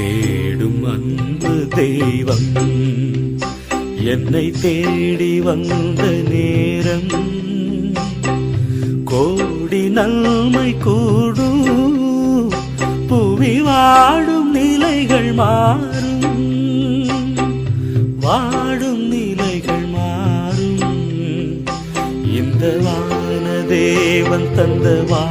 தேடும் அன்பு தெய்வம். என்னை தேடி வந்த நேரம் கோடி நன்மை கூடும். புவி வாடும் நிலைகள் மாறும். வாடும் நிலைகள் மாறும். இந்த வான தேவன் தந்த வா